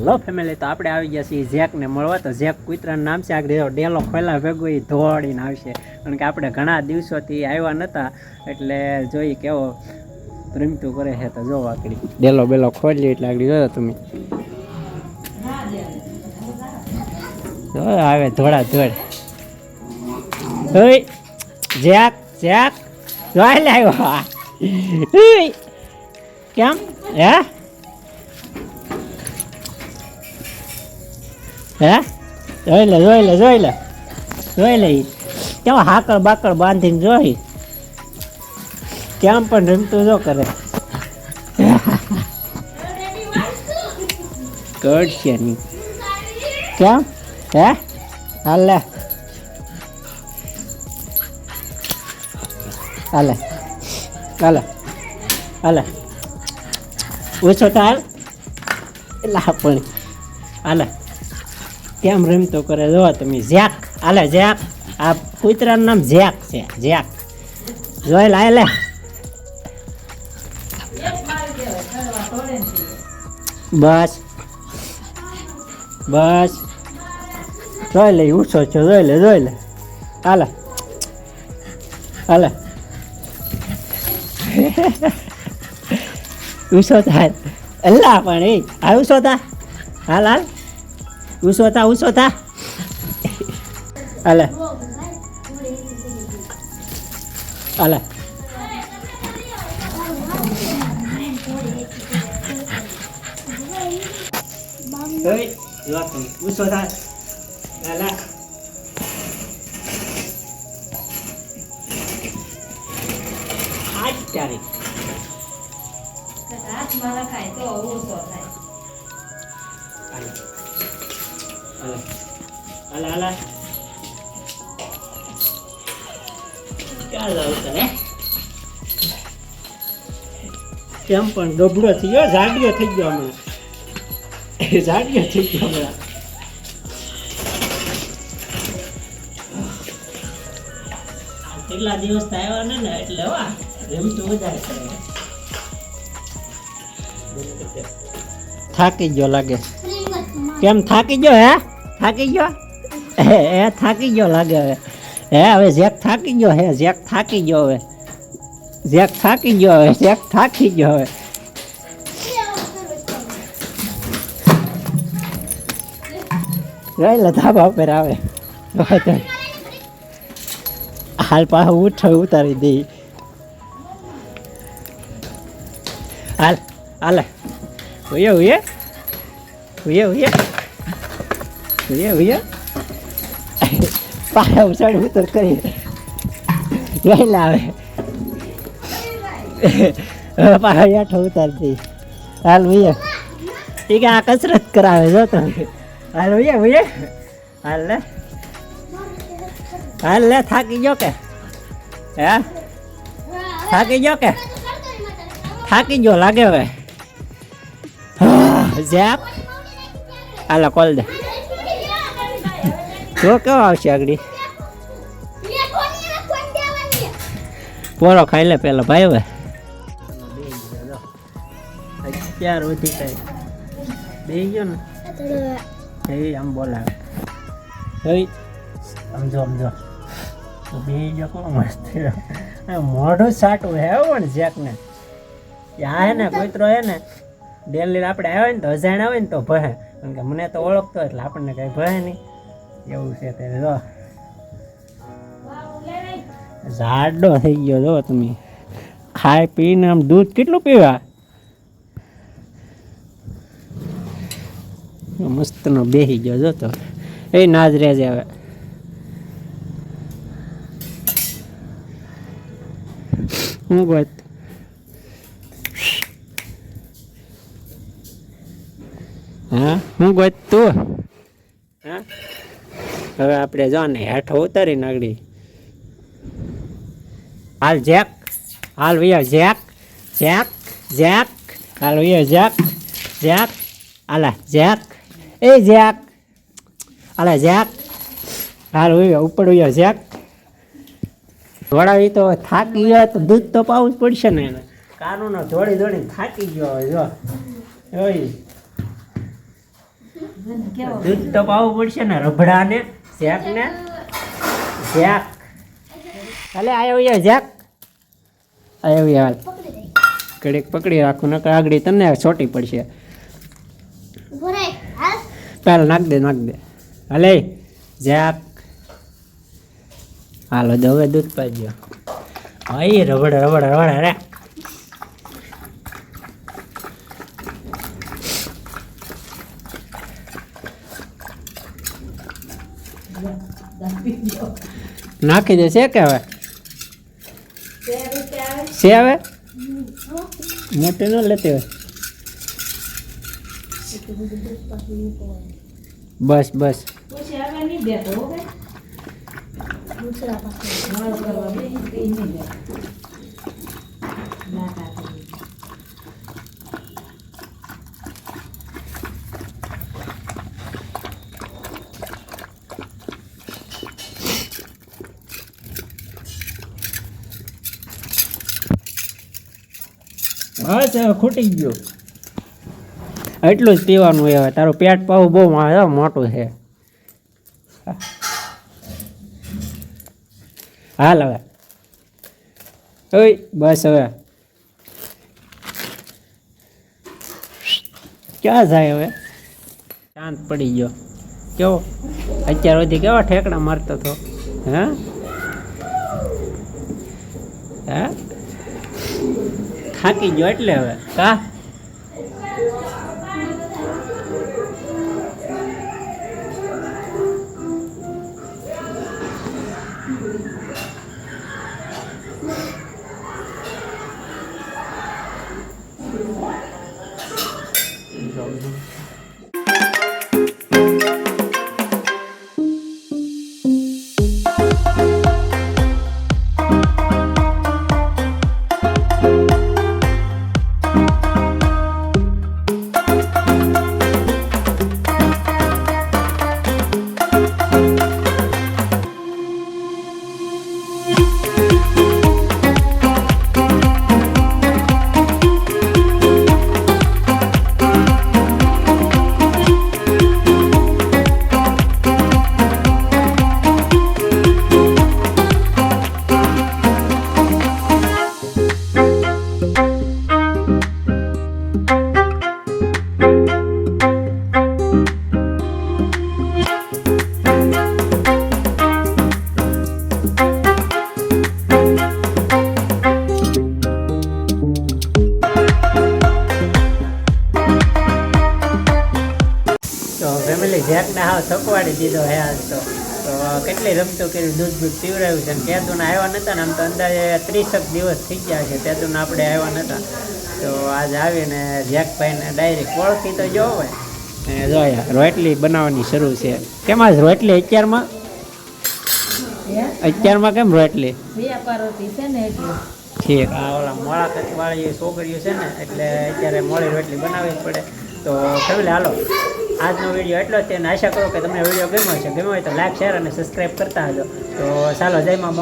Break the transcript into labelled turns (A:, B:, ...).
A: Hello family તો આપણે આવી ગયા છીએ ઝેકને મળવા. તો ઝેક કુતરાનું નામ છે. આગળ ડેલો ખોલા ભેગો એ ધોળીને આવશે. કારણ કે આપણે ઘણા દિવસોથી આવ્યા નહોતા એટલે જોઈ કેવો રમતું કરે છે. તો જો આકડી ડેલો બેલો ખોલી એટલે આગળ જોયો તમે. આવે ધોળા ધોળ. Zack Zack. જોઈ લે આવ્યો. કેમ? હે? હે? જોઈ લે જોઈ લે જોઈ લે. જોઈ લે. કેવા હાકળ બાકળ બાંધીને જોઈ? કેમ પણ રમતું જો કરે. કરશે નહીં. કેમ? હે? હાલ લે. હાલે. હાલે. હાલે. ઓછો તાર એટલે પણ. હાલે. કેમ રમતો કરે? જો, તમે ઝેક આલે ઝેક આ કૂતરાનું નામ ઝેક છે ઝેક જોઈ, લાય, લે. બસ. બસ. જોઈ, લે ઉછો છો, જોઈ, લે જોઈ, લે. હાલે. હાલે. ઉછો થાય. અલ્લા, પણ એ, આ ઉછો તા હાલ હાલ. ઉછો થા ઉછો થા હાલે હાલે થા હાલા. આજ તારીખ
B: મારા ખાય તો ઓછો થાય.
A: હાલે હાલે હાલે ક્યાં જાવ તારે કેમ પણ ગભડો થઈ ગયો જાડિયો થઈ ગયો હમણાં જાડિયો થઈ ગયો હમણાં આ કેટલા દિવસ આવ્યા ને ને એટલે હવા રમતું વધારે કરે થાકી ગયો લાગે કેમ થાકી ગયો હે થાકી ગયો હે હે થાકી ગયો લાગે હવે હે હવે જેક થાકી ગયો હે જેક થાકી ગયો હવે જેક થાકી ગયો હવે જેક થાકી ગયો હવે રહી લે ધાબા ઉપર આવે હવે હાલ પાછું ઉઠ ઉતારી દઈ હાલ હાલે ઉયે ઉયે ઉયે ઉયે ઉયે ઉયે પાછા ઉછાળ ઉતર કરી લઈ લાવે હવે પાછા હેઠો ઉતાર દઈ હાલ ઉયે એ કે આ કસરત કરાવે જો તમે હાલ ઉયે ઉયે હાલ લે હાલ લે થાકી ગયો કે હે થાકી ગયો કે થાકી ગયો લાગે હવે ઝેપ હાલો કોલ દે જો કેવો આવશે આગળ? પોરો ખાઈ લે પેલા ભાઈ હવે. અત્યાર ઓછી કઈ બે ગયો ને? એ આમ બોલાવે. ભાઈ. સમજો સમજો. બે ગયો કોણ? મસ્ત મોઢું સાટું હે પણ જેકને. આ હે ને કોઈતરો હે ને ડેલી આપણે આવે ને તો અજાણ આવે ને તો ભય કારણ કે મને તો ઓળખતો એટલે આપણને કઈ ભય નહીં. એવું છે તે. જો જાડો થઈ ગયો જો તમે. ખાઈ પીને આમ દૂધ કેટલું પીવા? મસ્તનો બેસી ગયો જો તો. એ નાજ રહેજે હવે. હું વાત હા? હું ગોત તું? હા? હવે આપણે જો ને હેઠો ઉતારી નાગડી હાલ જેક, હાલ વૈયા જેક જેક જેક, હાલ વૈયા જેક જેક, હાલા જેક, એ જેક, હાલા જેક, હાલ વૈયા ઉપર વૈયા જેક. ધોળાવી તો થાકી ગયો તો દૂધ તો પાવું જ પડશે ને એને. કાનુનો ધોળી ધોળી થાકી ગયો જો. દૂધ તો પાવું પડશે ને રભડાને ઝેક ને? જેક અલે આવ્યો યાર ઝેક. આવ્યો યાર. કડીક પકડી રાખું નકર આગળ તને છોટી પડશે. પહેલાં નાખ દે નાખ દે. હલે જેક હાલો હવે દૂધ પાજો હા રબડ રબડ રબડ રે નાખી દે છે કે હવે? છે હવે? મોટે ન લેતી હોય. બસ બસ.
B: પછી હો
A: હવે ખૂટી ગયો. એટલું જ પીવાનું હોય હવે. તારું પેટ પાવું બહુ મોટું છે. હાલ હવે. ઓય, બસ હવે. ક્યાં જાય હવે? શાંત પડી ગયો. કેવો? અત્યાર સુધી કેવા ઠેકડા મારતો હતો? હા? હે? થાકી ગયો એટલે હવે. કા? જેકને થકવાડી દીધો હે આજ તો. કેટલી રમતો કરી દૂધ દૂધ પીવડાવ્યું છે. ત્યાં આવ્યા નહોતા ને આમ તો અંદાજે ત્રીસક દિવસ થઈ ગયા છે. તેદુના આપણે આવ્યા નહોતા તો આજ આવીને જેકભાઈને ડાયરેક્ટ ઓળખી તો જો હોય. જોયા રોટલી બનાવવાની શરૂ છે. કેમ આજ રોટલી અત્યારમાં? અત્યારમાં કેમ રોટલી?
B: વ્યાપારોથી છે ને એટલે.
A: ઠીક. આ ઓલા મોળા કચવાળી છોકરીઓ છે ને એટલે અત્યારે મોડી રોટલી બનાવવી જ પડે. તો ફેમિલી હાલો. આજનો વીડિયો એટલો જ તેને આશા કરો કે તમને વીડિયો ગમ્યો છે ગમ્યો હોય તો લાઈક શેર અને સબસ્ક્રાઈબ કરતા હજો તો ચાલો, જય માં